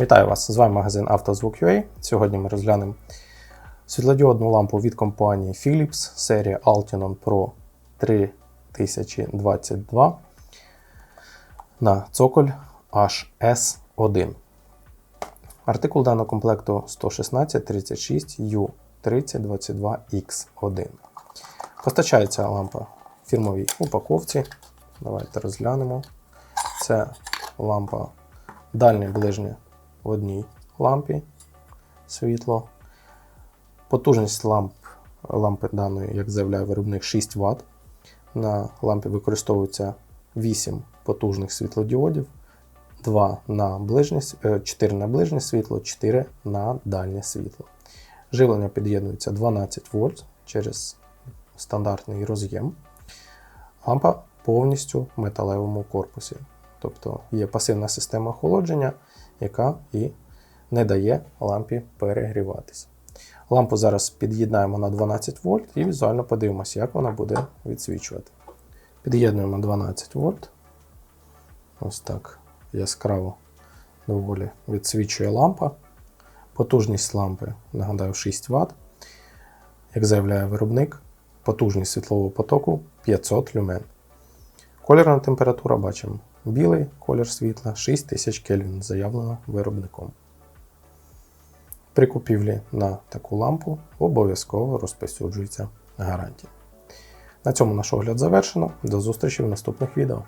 Вітаю вас! З вами магазин «Автозвук.UA». Сьогодні ми розглянемо світлодіодну лампу від компанії Philips серія Altinon Pro 3022 на цоколь HS1. Артикул даного комплекту 11636 U3022X1. Постачається лампа в фірмовій упаковці. Давайте розглянемо. Це лампа дальнє ближнє в одній лампі світло. Потужність ламп, лампи даної, як заявляє виробник, 6 Вт. На лампі використовується 8 потужних світлодіодів, 2 на ближнє, е, 4 на ближнє світло, 4 на дальнє світло. Живлення під'єднується 12 вольт через стандартний роз'єм. Лампа повністю в металевому корпусі. Тобто є пасивна система охолодження, яка і не дає лампі перегріватися. Лампу зараз під'єднаємо на 12 вольт і візуально подивимося, як вона буде відсвічувати. Під'єднуємо 12 вольт. Ось так яскраво доволі відсвічує лампа. Потужність лампи, нагадаю, 6 Вт. Як заявляє виробник, потужність світлового потоку 500 люмен. Кольорна температура бачимо. Білий колір світла 6000 Кельвін, заявлено виробником. При купівлі на таку лампу обов'язково розпосюджується гарантія. На цьому наш огляд завершено. До зустрічі в наступних відео.